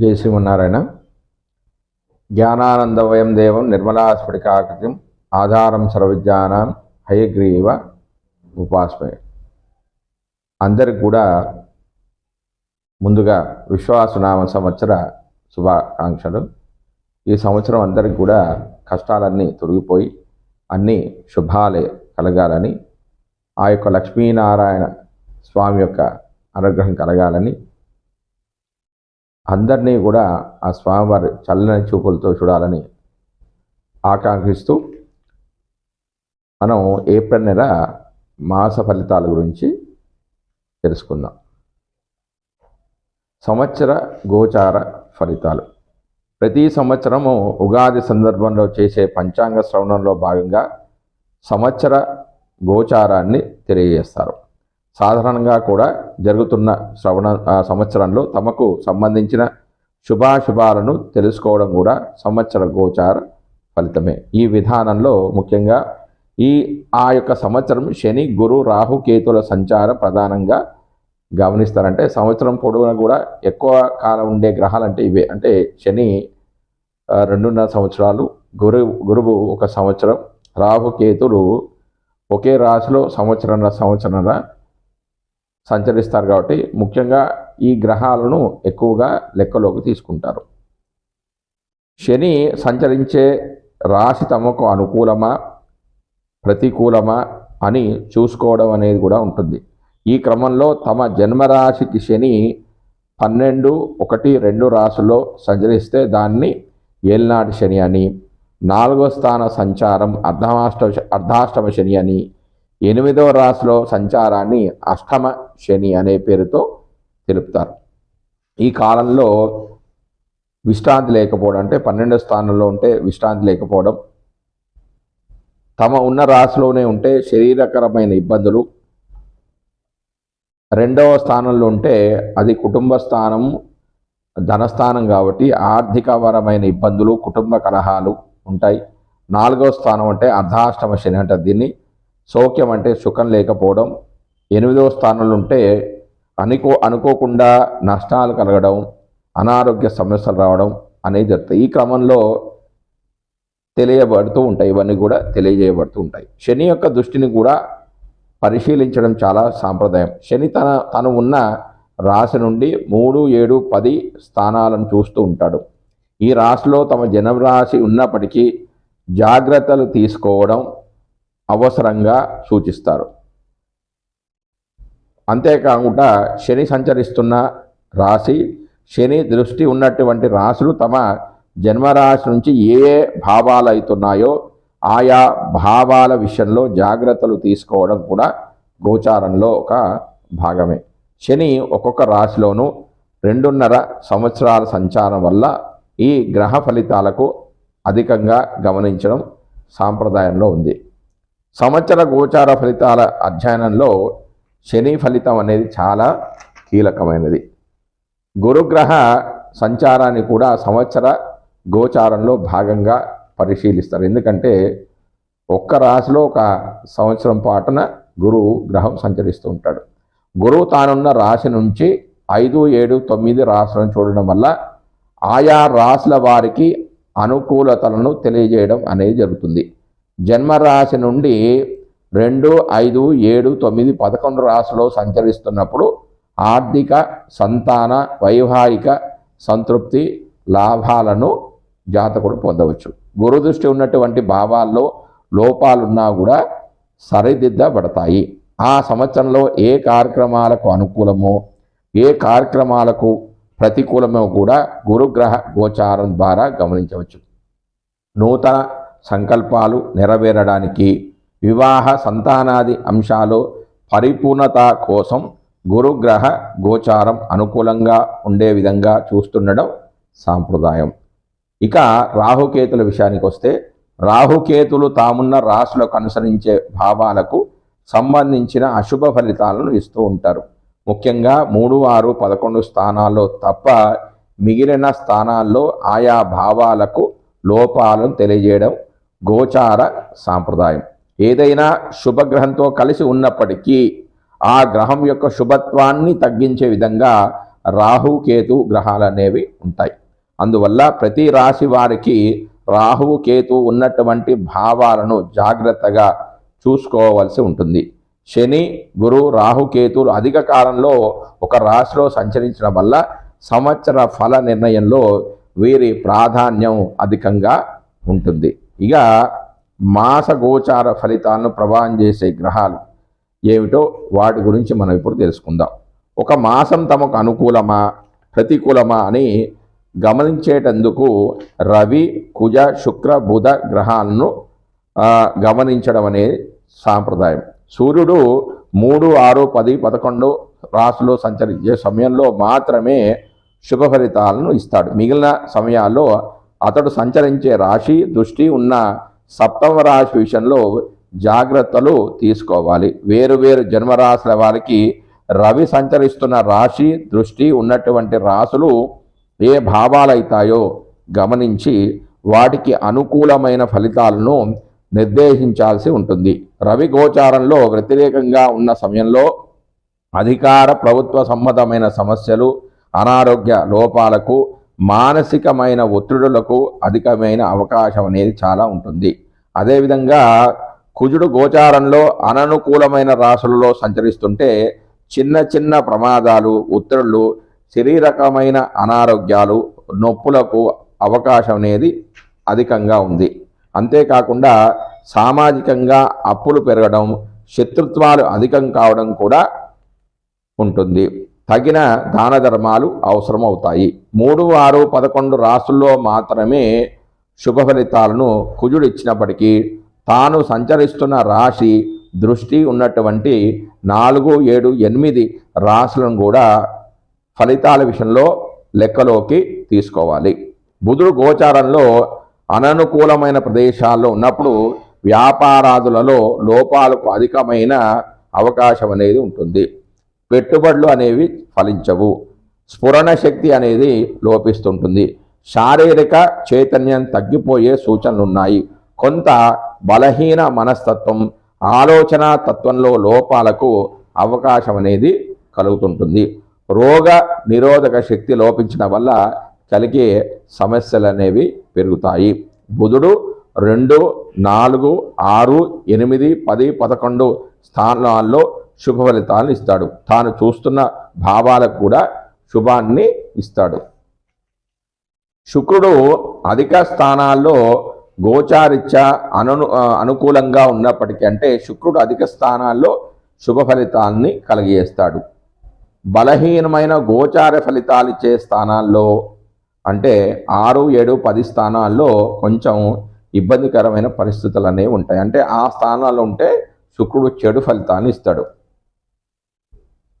జై శ్రీమన్నారాయణ. జ్ఞానానందవయం దేవం నిర్మలాస్ఫటికాకృతిం ఆధారం సర్వజ్ఞానం హయగ్రీవ ఉపాస్మయ అందరికి కూడా ముందుగా విశ్వాసనామ సంవత్సర శుభాకాంక్షలు. ఈ సంవత్సరం అందరికి కూడా కష్టాలన్నీ తొలగిపోయి అన్నీ శుభాలే కలగాలని ఆ యొక్క లక్ష్మీనారాయణ స్వామి యొక్క అనుగ్రహం కలగాలని అందరినీ కూడా ఆ స్వామివారి చల్లని చూపులతో చూడాలని ఆకాంక్షిస్తూ మనం ఏప్రిల్ నెల మాస ఫలితాల గురించి తెలుసుకుందాం. సంవత్సర గోచార ఫలితాలు. ప్రతి సంవత్సరము ఉగాది సందర్భంలో చేసే పంచాంగ శ్రవణంలో భాగంగా సంవత్సర గోచారాన్ని తెలియజేస్తారు. సాధారణంగా కూడా జరుగుతున్న శ్రవణ సంవత్సరంలో తమకు సంబంధించిన శుభాశుభాలను తెలుసుకోవడం కూడా సంవత్సర గోచార ఫలితమే. ఈ విధానంలో ముఖ్యంగా ఈ ఆ యొక్క సంవత్సరం శని గురు రాహు కేతుల సంచార ప్రధానంగా గమనిస్తారంటే సంవత్సరం పొడవునా కూడా ఎక్కువ కాలం ఉండే గ్రహాలు అంటే ఇవే. అంటే శని రెండున్నర సంవత్సరాలు గురు గురువు ఒక సంవత్సరం రాహు కేతులు ఒకే రాశిలో సంవత్సరంన్నర సంవత్సరంన్నర సంచరిస్తారు కాబట్టి ముఖ్యంగా ఈ గ్రహాలను ఎక్కువగా లెక్కలోకి తీసుకుంటారు. శని సంచరించే రాశి తమకు అనుకూలమా? ప్రతికూలమా? అని చూసుకోవడం అనేది కూడా ఉంటుంది. ఈ క్రమంలో తమ జన్మరాశికి శని పన్నెండు ఒకటి రెండు రాశుల్లో సంచరిస్తే దాన్ని ఏల్నాటి శని అని నాలుగో స్థాన సంచారం అర్ధమాష్ట అర్ధాష్టమ శని అని ఎనిమిదవ రాశిలో సంచారాన్ని అష్టమ శని అనే పేరుతో తెలుపుతారు. ఈ కాలంలో విశ్రాంతి లేకపోవడం అంటే పన్నెండో స్థానంలో ఉంటే విశ్రాంతి లేకపోవడం తమ ఉన్న రాశిలోనే ఉంటే శరీరకరమైన ఇబ్బందులు రెండవ స్థానంలో ఉంటే అది కుటుంబ స్థానం ధనస్థానం కాబట్టి ఆర్థికపరమైన ఇబ్బందులు కుటుంబ కలహాలు ఉంటాయి. నాలుగవ స్థానం అంటే అర్ధాష్టమ శని అంటే దీన్ని. సౌఖ్యం అంటే సుఖం లేకపోవడం ఎనిమిదవ స్థానంలో ఉంటే అనుకో అనుకోకుండా నష్టాలు కలగడం అనారోగ్య సమస్యలు రావడం అనేది జరుగుతాయి. ఈ క్రమంలో తెలియబడుతూ ఉంటాయి. ఇవన్నీ కూడా తెలియజేయబడుతూ ఉంటాయి. శని యొక్క దృష్టిని కూడా పరిశీలించడం చాలా సాంప్రదాయం. శని తన తను ఉన్న రాశి నుండి మూడు ఏడు పది స్థానాలను చూస్తూ ఉంటాడు. ఈ రాశిలో తమ జనం రాశి ఉన్నప్పటికీ జాగ్రత్తలు తీసుకోవడం అవసరంగా సూచిస్తారు. అంతేకాకుండా శని సంచరిస్తున్న రాశి శని దృష్టి ఉన్నటువంటి రాశులు తమ జన్మరాశి నుంచి ఏ ఏ భావాలు అవుతున్నాయో ఆయా భావాల విషయంలో జాగ్రత్తలు తీసుకోవడం కూడా గోచారంలో ఒక భాగమే. శని ఒక్కొక్క రాశిలోనూ రెండున్నర సంవత్సరాల సంచారం వల్ల ఈ గ్రహ ఫలితాలకు అధికంగా గమనించడం సాంప్రదాయంలో ఉంది. సంవత్సర గోచార ఫలితాల అధ్యయనంలో శని ఫలితం అనేది చాలా కీలకమైనది. గురుగ్రహ సంచారాన్ని కూడా సంవత్సర గోచారంలో భాగంగా పరిశీలిస్తారు. ఎందుకంటే ఒక్క రాశిలో ఒక సంవత్సరం పాటున గురువు గ్రహం సంచరిస్తూ ఉంటాడు. గురువు తానున్న రాశి నుంచి ఐదు ఏడు తొమ్మిది రాశులను చూడడం వల్ల ఆయా రాశుల వారికి అనుకూలతలను తెలియజేయడం అనేది జరుగుతుంది. జన్మరాశి నుండి రెండు ఐదు ఏడు తొమ్మిది పదకొండు రాశిలో సంచరిస్తున్నప్పుడు ఆర్థిక సంతాన వైవాహిక సంతృప్తి లాభాలను జాతకుడు పొందవచ్చు. గురుదృష్టి ఉన్నటువంటి భావాల్లో లోపాలున్నా కూడా సరిదిద్దబడతాయి. ఆ సంవత్సరంలో ఏ కార్యక్రమాలకు అనుకూలమో ఏ కార్యక్రమాలకు ప్రతికూలమో కూడా గురుగ్రహ గోచారం ద్వారా గమనించవచ్చు. నూతన సంకల్పాలు నెరవేరడానికి వివాహ సంతానాది అంశాలు పరిపూర్ణత కోసం గురుగ్రహ గోచారం అనుకూలంగా ఉండే విధంగా చూస్తుండడం సాంప్రదాయం. ఇక రాహుకేతుల విషయానికి వస్తే రాహుకేతులు తామున్న రాశులకు అనుసరించే భావాలకు సంబంధించిన అశుభ ఫలితాలను ఇస్తూ ఉంటారు. ముఖ్యంగా మూడు ఆరు పదకొండు స్థానాల్లో తప్ప మిగిలిన స్థానాల్లో ఆయా భావాలకు లోపాలను తెలియజేయడం గోచార సాంప్రదాయం. ఏదైనా శుభగ్రహంతో కలిసి ఉన్నప్పటికీ ఆ గ్రహం యొక్క శుభత్వాన్ని తగ్గించే విధంగా రాహు కేతు గ్రహాలు అనేవి ఉంటాయి. అందువల్ల ప్రతి రాశి వారికి రాహువు కేతు ఉన్నటువంటి భావాలను జాగ్రత్తగా చూసుకోవాల్సి ఉంటుంది. శని గురు రాహుకేతులు అధిక కాలంలో ఒక రాశిలో సంచరించడం వల్ల సంవత్సర ఫల నిర్ణయంలో వీరి ప్రాధాన్యం అధికంగా ఉంటుంది. ఇక మాస గోచార ఫలితాలను ప్రభావం చేసే గ్రహాలు ఏమిటో వాటి గురించి మనం ఇప్పుడు తెలుసుకుందాం. ఒక మాసం తమకు అనుకూలమా ప్రతికూలమా అని గమనించేటందుకు రవి కుజ శుక్ర బుధ గ్రహాలను గమనించడం అనేది సాంప్రదాయం. సూర్యుడు మూడు ఆరు పది పదకొండు రాశులు సంచరించే సమయంలో మాత్రమే శుభ ఫలితాలను ఇస్తాడు. మిగిలిన సమయాల్లో అతడు సంచరించే రాశి దృష్టి ఉన్న సప్తమ రాశి విషయంలో జాగ్రత్తలు తీసుకోవాలి. వేరు వేరు జన్మరాశుల వారికి రవి సంచరిస్తున్న రాశి దృష్టి ఉన్నటువంటి రాశులు ఏ భావాలైతాయో గమనించి వాటికి అనుకూలమైన ఫలితాలను నిర్దేశించాల్సి ఉంటుంది. రవి గోచారంలో వ్యతిరేకంగా ఉన్న సమయంలో అధికార ప్రభుత్వ సంబంధమైన సమస్యలు అనారోగ్య లోపాలకు మానసికమైన ఒత్తిడులకు అధికమైన అవకాశం అనేది చాలా ఉంటుంది. అదేవిధంగా కుజుడు గోచారంలో అననుకూలమైన రాసులలో సంచరిస్తుంటే చిన్న చిన్న ప్రమాదాలు ఒత్తిడులు శరీరకమైన అనారోగ్యాలు నొప్పులకు అవకాశం అనేది అధికంగా ఉంది. అంతేకాకుండా సామాజికంగా అప్పులు పెరగడం శత్రుత్వాలు అధికం కావడం కూడా ఉంటుంది. తగిన దాన ధర్మాలు అవసరమవుతాయి. మూడు ఆరు పదకొండు రాసుల్లో మాత్రమే శుభ ఫలితాలను కుజుడు ఇచ్చినప్పటికీ తాను సంచరిస్తున్న రాశి దృష్టి ఉన్నటువంటి నాలుగు ఏడు ఎనిమిది రాశులను కూడా ఫలితాల విషయంలో లెక్కలోకి తీసుకోవాలి. బుధుడు గోచారంలో అననుకూలమైన ప్రదేశాల్లో ఉన్నప్పుడు వ్యాపారాదులలో లోపాలకు అధికమైన అవకాశం అనేది ఉంటుంది. పెట్టుబడులు అనేవి ఫలించవు. స్ఫురణ శక్తి అనేది లోపిస్తుంటుంది. శారీరక చైతన్యం తగ్గిపోయే సూచనలు ఉన్నాయి కొంత బలహీన మనస్తత్వం ఆలోచన తత్వంలో లోపాలకు అవకాశం అనేది కలుగుతుంటుంది. రోగ నిరోధక శక్తి లోపించడం వల్ల కలిగే సమస్యలు అనేవి పెరుగుతాయి. బుధుడు రెండు నాలుగు ఆరు ఎనిమిది పది పదకొండు స్థానాల్లో శుభ ఫలితాలను ఇస్తాడు. తాను చూస్తున్న భావాలకు కూడా శుభాన్ని ఇస్తాడు. శుక్రుడు అధిక స్థానాల్లో గోచారిత్య అను అనుకూలంగా ఉన్నప్పటికీ అంటే శుక్రుడు అధిక స్థానాల్లో శుభ ఫలితాన్ని కలిగజేస్తాడు. బలహీనమైన గోచార ఫలితాలు ఇచ్చే స్థానాల్లో అంటే ఆరు ఏడు పది స్థానాల్లో కొంచెం ఇబ్బందికరమైన పరిస్థితులు అనేవి ఉంటాయి. అంటే ఆ స్థానాల్లో ఉంటే శుక్రుడు చెడు ఫలితాన్ని ఇస్తాడు.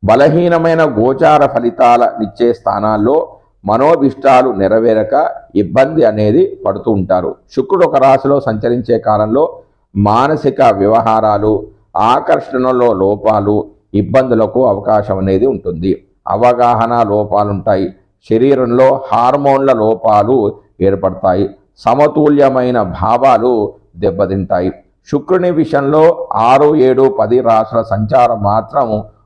బలహీనమైన గోచార ఫలితాల ఇచ్చే స్థానాల్లో మనోభిష్టాలు నెరవేరక ఇబ్బంది అనేది పడుతూ ఉంటారు. శుక్రుడు ఒక రాశిలో సంచరించే కాలంలో మానసిక వ్యవహారాలు ఆకర్షణలో లోపాలు ఇబ్బందులకు అవకాశం అనేది ఉంటుంది. అవగాహన లోపాలుంటాయి. శరీరంలో హార్మోన్ల లోపాలు ఏర్పడతాయి. సమతుల్యమైన భావాలు దెబ్బతింటాయి. శుక్రుని విషయంలో ఆరు ఏడు పది రాసుల సంచారం మాత్రం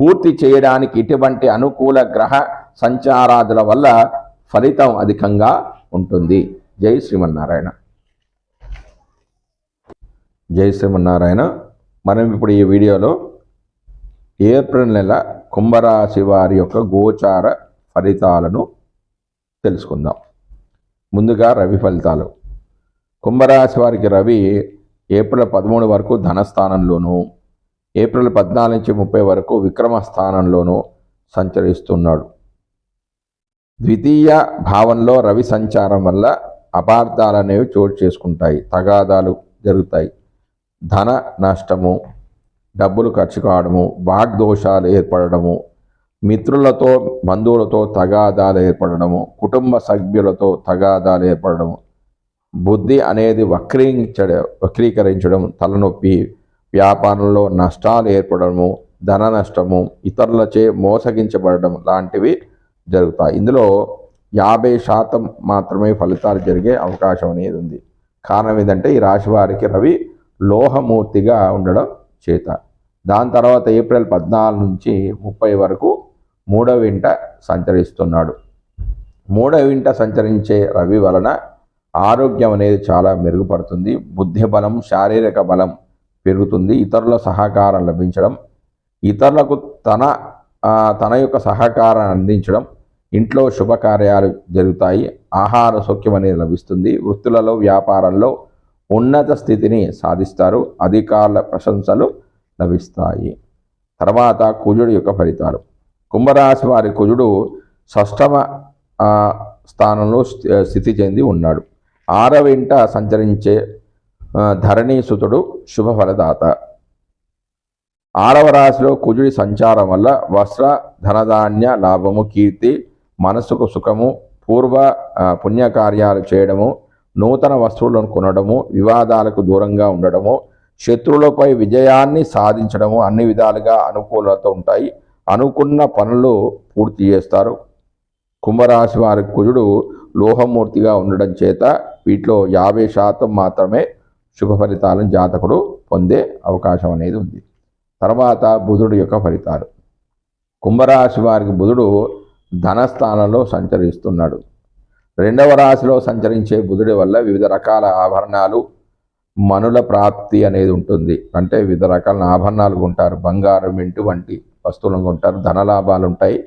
పూర్తి చేయడానికి ఇటువంటి అనుకూల గ్రహ సంచారాదుల వల్ల ఫలితం అధికంగా ఉంటుంది. జై శ్రీమన్నారాయణ. జై శ్రీమన్నారాయణ. మనం ఇప్పుడు ఈ వీడియోలో ఏప్రిల్ నెల కుంభరాశి వారి యొక్క గోచార ఫలితాలను తెలుసుకుందాం. ముందుగా రవి ఫలితాలు. కుంభరాశి వారికి రవి ఏప్రిల్ పదమూడు వరకు ధనస్థానంలోనూ ఏప్రిల్ పద్నాలుగు నుంచి ముప్పై వరకు విక్రమ స్థానంలోనూ సంచరిస్తున్నాడు. ద్వితీయ భావంలో రవి సంచారం వల్ల అపార్థాలు అనేవి చోటు చేసుకుంటాయి. తగాదాలు జరుగుతాయి. ధన నష్టము డబ్బులు ఖర్చు కావడము వాగ్దోషాలు ఏర్పడము మిత్రులతో బంధువులతో తగాదాలు ఏర్పడడము కుటుంబ సభ్యులతో తగాదాలు ఏర్పడడము బుద్ధి అనేది వక్రీకరించడం వక్రీకరించడం తలనొప్పి వ్యాపారంలో నష్టాలు ఏర్పడము ధన నష్టము ఇతరులచే మోసగించబడడం లాంటివి జరుగుతాయి. ఇందులో యాభై శాతం మాత్రమే ఫలితాలు జరిగే అవకాశం అనేది ఉంది. కారణం ఏంటంటే ఈ రాశి వారికి రవి లోహమూర్తిగా ఉండడం చేత. దాని తర్వాత ఏప్రిల్ పద్నాలుగు నుంచి ముప్పై వరకు మూడవ ఇంట సంచరిస్తున్నాడు. మూడవ ఇంట సంచరించే రవి వలన ఆరోగ్యం అనేది చాలా మెరుగుపడుతుంది. బుద్ధి బలం శారీరక బలం పెరుగుతుంది. ఇతరుల సహకారం లభించడం ఇతరులకు తన తన యొక్క సహకారాన్ని అందించడం ఇంట్లో శుభకార్యాలు జరుగుతాయి. ఆహార సౌఖ్యం అనేది లభిస్తుంది. వృత్తులలో వ్యాపారంలో ఉన్నత స్థితిని సాధిస్తారు. అధికారుల ప్రశంసలు లభిస్తాయి. తర్వాత కుజుడు యొక్క ఫలితాలు. కుంభరాశి వారి కుజుడు షష్టమ స్థానంలో స్థి- స్థితి చెంది ఉన్నాడు. ఆరవ ఇంట సంచరించే ధరణీసుతుడు శుభఫలదాత ఆరవ రాశిలో కుజుడి సంచారం వల్ల వస్త్ర ధనధాన్య లాభము కీర్తి మనసుకు సుఖము పూర్వ పుణ్యకార్యాలు చేయడము నూతన వస్తువులను కొనడము వివాదాలకు దూరంగా ఉండడము శత్రువులపై విజయాన్ని సాధించడము అన్ని విధాలుగా అనుకూలత ఉంటాయి. అనుకున్న పనులు పూర్తి చేస్తారు. కుంభరాశి వారి కుజుడు లోహమూర్తిగా ఉండడం చేత వీటిలో యాభై శాతం మాత్రమే శుభ ఫలితాలను జాతకుడు పొందే అవకాశం అనేది ఉంది. తర్వాత బుధుడు యొక్క ఫలితాలు. కుంభరాశి వారికి బుధుడు ధనస్థానంలో సంచరిస్తున్నాడు. రెండవ రాశిలో సంచరించే బుధుడి వల్ల వివిధ రకాల ఆభరణాలు మనుల ప్రాప్తి అనేది ఉంటుంది. అంటే వివిధ రకాల ఆభరణాలు కొంటారు. బంగారం ఇంటి వంటి వస్తువులను కొంటారు. ధనలాభాలు ఉంటాయి.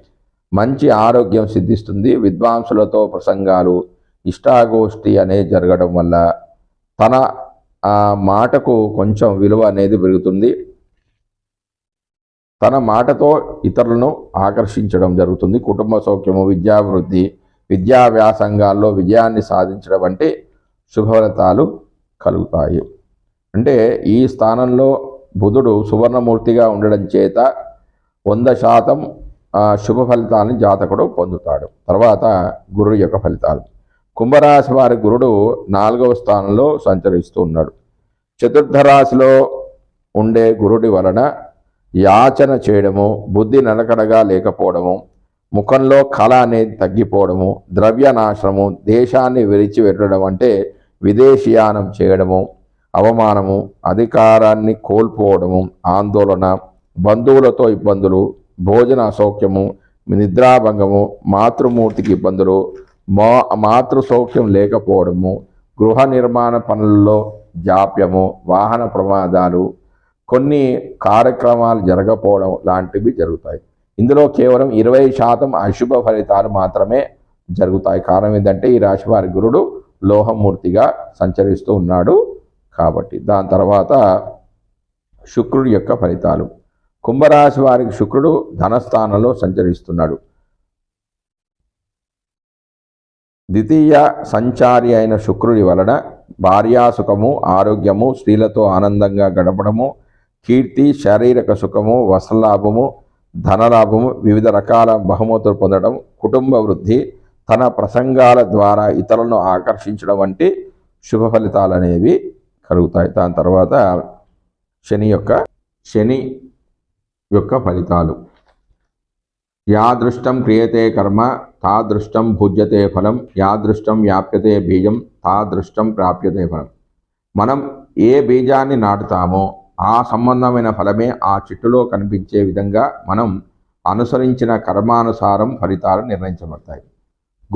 మంచి ఆరోగ్యం సిద్ధిస్తుంది. విద్వాంసులతో ప్రసంగాలు ఇష్టాగోష్ఠి అనేది జరగడం వల్ల తన ఆ మాటకు కొంచెం విలువ అనేది పెరుగుతుంది. తన మాటతో ఇతరులను ఆకర్షించడం జరుగుతుంది. కుటుంబ సౌఖ్యము విద్యాభివృద్ధి విద్యా వ్యాసంగాల్లో విజయాన్ని సాధించడం వంటి శుభఫలితాలు కలుగుతాయి. అంటే ఈ స్థానంలో బుధుడు సువర్ణమూర్తిగా ఉండడం చేత వంద శాతం శుభ ఫలితాలను జాతకుడు పొందుతాడు. తర్వాత గురు యొక్క ఫలితాలు. కుంభరాశి వారి గురుడు నాలుగవ స్థానంలో సంచరిస్తూ ఉన్నాడు. చతుర్థ రాశిలో ఉండే గురుడి వలన యాచన చేయడము బుద్ధి నిలకడగా లేకపోవడము ముఖంలో కళ అనేది తగ్గిపోవడము ద్రవ్య నాశనము దేశాన్ని విరిచి వెళ్ళడం అంటే విదేశీయానం చేయడము అవమానము అధికారాన్ని కోల్పోవడము ఆందోళన బంధువులతో ఇబ్బందులు భోజన అసౌఖ్యము నిద్రాభంగము మాతృమూర్తికి ఇబ్బందులు మా మాతృ సౌఖ్యం లేకపోవడము గృహ నిర్మాణ పనుల్లో జాప్యము వాహన ప్రమాదాలు కొన్ని కార్యక్రమాలు జరగకపోవడం లాంటివి జరుగుతాయి. ఇందులో కేవలం ఇరవై శాతం అశుభ ఫలితాలు మాత్రమే జరుగుతాయి. కారణం ఏంటంటే ఈ రాశి వారి గురుడు లోహమూర్తిగా సంచరిస్తూ ఉన్నాడు కాబట్టి. దాని తర్వాత శుక్రుడి యొక్క ఫలితాలు. కుంభరాశి వారికి శుక్రుడు ధనస్థానంలో సంచరిస్తున్నాడు. ద్వితీయ సంచారి అయిన శుక్రుడి వలన భార్యాసుఖము ఆరోగ్యము స్త్రీలతో ఆనందంగా గడపడము కీర్తి శారీరక సుఖము వసలాభము ధనలాభము వివిధ రకాల బహుమతులు పొందడం కుటుంబ వృద్ధి తన ప్రసంగాల ద్వారా ఇతరులను ఆకర్షించడం వంటి శుభ ఫలితాలు అనేవి కలుగుతాయి. దాని తర్వాత శని యొక్క శని యొక్క ఫలితాలు. యాదృష్టం క్రియతే కర్మ తాదృష్టం భుజ్యతే ఫలం యాదృష్టం వ్యాప్యతే బీజం తాదృష్టం ప్రాప్యతే ఫలం. మనం ఏ బీజాన్ని నాటుతామో ఆ సంబంధమైన ఫలమే ఆ చెట్టులో కనిపించే విధంగా మనం అనుసరించిన కర్మానుసారం ఫలితాలు నిర్ణయించబడతాయి.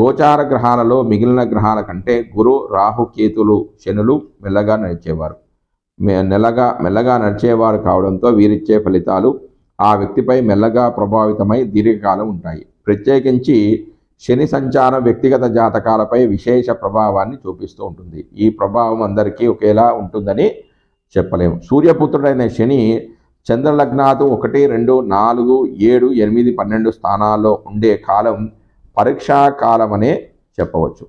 గోచార గ్రహాలలో మిగిలిన గ్రహాల కంటే గురు రాహు కేతులు శనులు మెల్లగా నడిచేవారు. మె- నెలగా మెల్లగా నడిచేవారు కావడంతో వీరిచ్చే ఫలితాలు ఆ వ్యక్తిపై మెల్లగా ప్రభావితమై దీర్ఘకాలం ఉంటాయి. ప్రత్యేకించి శని సంచారం వ్యక్తిగత జాతకాలపై విశేష ప్రభావాన్ని చూపిస్తూ ఉంటుంది. ఈ ప్రభావం అందరికీ ఒకేలా ఉంటుందని చెప్పలేము. సూర్యపుత్రుడైన శని చంద్రలగ్నాతు ఒకటి రెండు నాలుగు ఏడు ఎనిమిది పన్నెండు స్థానాల్లో ఉండే కాలం పరీక్షా కాలం అనే చెప్పవచ్చు.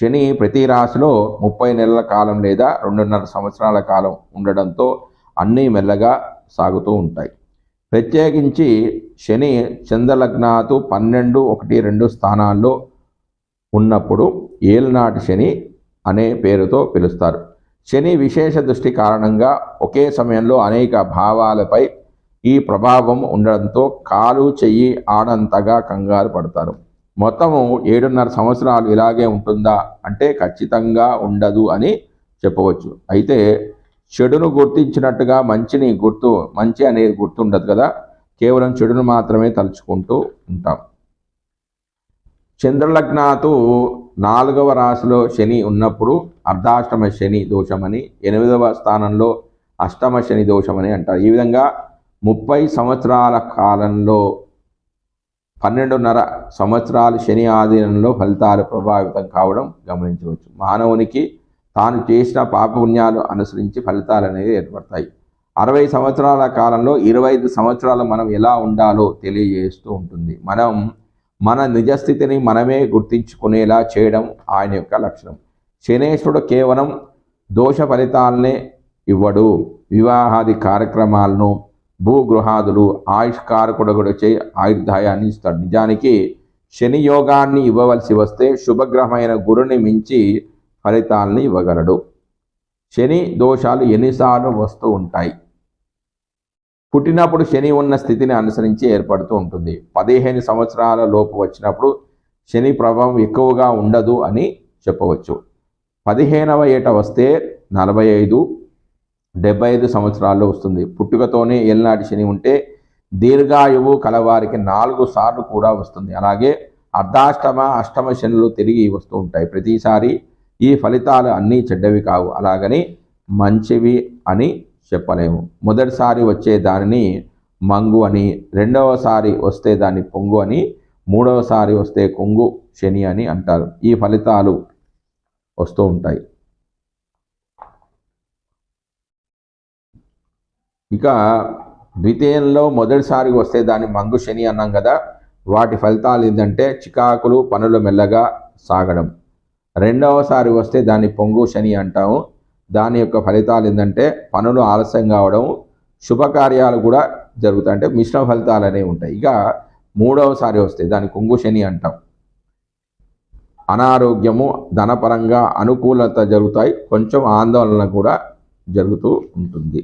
శని ప్రతి రాశిలో ముప్పై నెలల కాలం లేదా రెండున్నర సంవత్సరాల కాలం ఉండడంతో అన్నీ మెల్లగా సాగుతూ ఉంటాయి. ప్రత్యేకించి శని చంద్రలగ్నాతు పన్నెండు ఒకటి రెండు స్థానాల్లో ఉన్నప్పుడు ఏలనాటి శని అనే పేరుతో పిలుస్తారు. శని విశేష దృష్టి కారణంగా ఒకే సమయంలో అనేక భావాలపై ఈ ప్రభావం ఉండడంతో కాలు చెయ్యి ఆడంతగా కంగారు పడతారు. మొత్తము ఏడున్నర సంవత్సరాలు ఇలాగే ఉంటుందా అంటే ఖచ్చితంగా ఉండదు అని చెప్పవచ్చు. అయితే చెడును గుర్తించినట్టుగా మంచిని గుర్తు మంచి అనేది గుర్తుండదు కదా? కేవలం చెడును మాత్రమే తలుచుకుంటూ ఉంటాం. చంద్రలగ్నాతు నాలుగవ రాశిలో శని ఉన్నప్పుడు అర్ధాష్టమ శని దోషమని ఎనిమిదవ స్థానంలో అష్టమ శని దోషమని అంటారు. ఈ విధంగా ముప్పై సంవత్సరాల కాలంలో పన్నెండున్నర సంవత్సరాలు శని ఆధీనంలో ఫలితాలు ప్రభావితం కావడం గమనించవచ్చు. మానవునికి తాను చేసిన పాపపుణ్యాలు అనుసరించి ఫలితాలు అనేవి ఏర్పడతాయి. అరవై సంవత్సరాల కాలంలో ఇరవై ఐదు సంవత్సరాలు మనం ఎలా ఉండాలో తెలియజేస్తూ ఉంటుంది. మనం మన నిజస్థితిని మనమే గుర్తించుకునేలా చేయడం ఆయన యొక్క లక్షణం. శనేశ్వరుడు కేవలం దోష ఫలితాలనే ఇవ్వడు. వివాహాది కార్యక్రమాలను భూగృహాదులు ఆయుష్కారకుడు చే ఆయుర్దాయాన్ని ఇస్తాడు. నిజానికి శని యోగాన్ని ఇవ్వవలసి వస్తే శుభగ్రహమైన గురుని మించి ఫలితాలను ఇవ్వగలడు. శని దోషాలు ఎన్నిసార్లు వస్తూ ఉంటాయి. పుట్టినప్పుడు శని ఉన్న స్థితిని అనుసరించి ఏర్పడుతూ ఉంటుంది. పదిహేను సంవత్సరాల లోపు వచ్చినప్పుడు శని ప్రభావం ఎక్కువగా ఉండదు అని చెప్పవచ్చు. పదిహేనవ ఏట వస్తే నలభై ఐదు డెబ్బై ఐదు సంవత్సరాల్లో వస్తుంది. పుట్టుకతోనే ఏలినాటి శని ఉంటే దీర్ఘాయువు కలవారికి నాలుగు సార్లు కూడా వస్తుంది. అలాగే అర్ధాష్టమ అష్టమ శనులు తిరిగి వస్తూ ఉంటాయి. ప్రతిసారి ఈ ఫలితాలు అన్నీ చెడ్డవి కావు. అలాగని మంచివి అని చెప్పలేము. మొదటిసారి వచ్చే దానిని మంగు అని రెండవసారి వస్తే దాన్ని పొంగు అని మూడవసారి వస్తే కొంగు శని అని అంటారు. ఈ ఫలితాలు వస్తూ ఉంటాయి. ఇక ద్వితీయంలో మొదటిసారి వస్తే దాన్ని మంగు శని అన్నాం కదా వాటి ఫలితాలు ఏంటంటే చికాకులు పనులు మెల్లగా సాగడం. రెండవసారి వస్తే దాన్ని పొంగు శని అంటాము. దాని యొక్క ఫలితాలు ఏంటంటే పనులు ఆలస్యం కావడం శుభకార్యాలు కూడా జరుగుతాయి. అంటే మిశ్రమ ఫలితాలు అనేవి ఉంటాయి. ఇక మూడవసారి వస్తే దాని కొంగు శని అంటాం. అనారోగ్యము ధనపరంగా అనుకూలత జరుగుతాయి. కొంచెం ఆందోళన కూడా జరుగుతూ ఉంటుంది.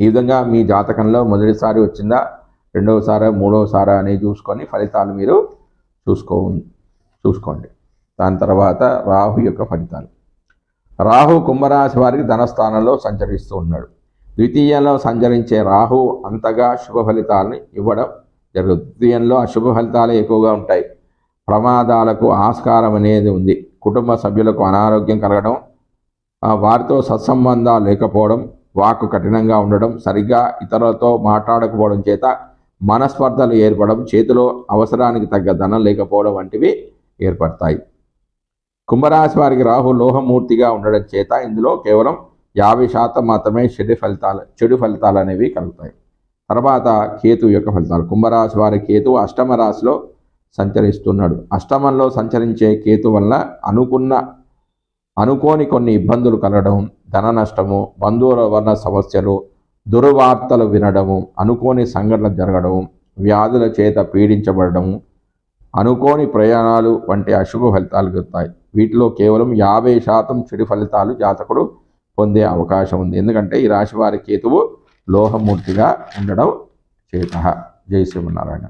ఈ విధంగా మీ జాతకంలో మొదటిసారి వచ్చిందా రెండవసారా మూడవసారా అనేది చూసుకొని ఫలితాలు మీరు చూసుకో చూసుకోండి. దాని తర్వాత రాహు యొక్క ఫలితాలు. రాహు కుంభరాశి వారికి ధనస్థానంలో సంచరిస్తూ ఉన్నాడు. ద్వితీయంలో సంచరించే రాహు అంతగా శుభ ఫలితాలని ఇవ్వడం జరుగుతుంది. ద్వితీయంలో అశుభ ఫలితాలే ఎక్కువగా ఉంటాయి. ప్రమాదాలకు ఆస్కారం అనేది ఉంది. కుటుంబ సభ్యులకు అనారోగ్యం కలగడం వారితో సత్సంబంధాలు లేకపోవడం వాకు కఠినంగా ఉండడం సరిగ్గా ఇతరులతో మాట్లాడకపోవడం చేత మనస్పర్ధలు ఏర్పడడం చేతిలో అవసరానికి తగ్గ ధనం లేకపోవడం వంటివి ఏర్పడతాయి. కుంభరాశి వారికి రాహు లోహమూర్తిగా ఉండడం చేత ఇందులో కేవలం యాభై శాతం మాత్రమే చెడు ఫలితాలు చెడు ఫలితాలు అనేవి కలుగుతాయి. తర్వాత కేతు యొక్క ఫలితాలు. కుంభరాశి వారి కేతు అష్టమ రాశిలో సంచరిస్తున్నాడు. అష్టమంలో సంచరించే కేతు వల్ల అనుకున్న అనుకోని కొన్ని ఇబ్బందులు కలగడం ధన నష్టము బంధువుల వర్ణ సమస్యలు దుర్వార్తలు వినడము అనుకోని సంఘటనలు జరగడం వ్యాధుల చేత పీడించబడడం అనుకోని ప్రయాణాలు వంటి అశుభ ఫలితాలు కలుగుతాయి. వీటిలో కేవలం యాభై శాతం చెడు ఫలితాలు జాతకుడు పొందే అవకాశం ఉంది. ఎందుకంటే ఈ రాశి వారి కేతువు లోహమూర్తిగా ఉండడం చేత. జై శ్రీమన్నారాయణ.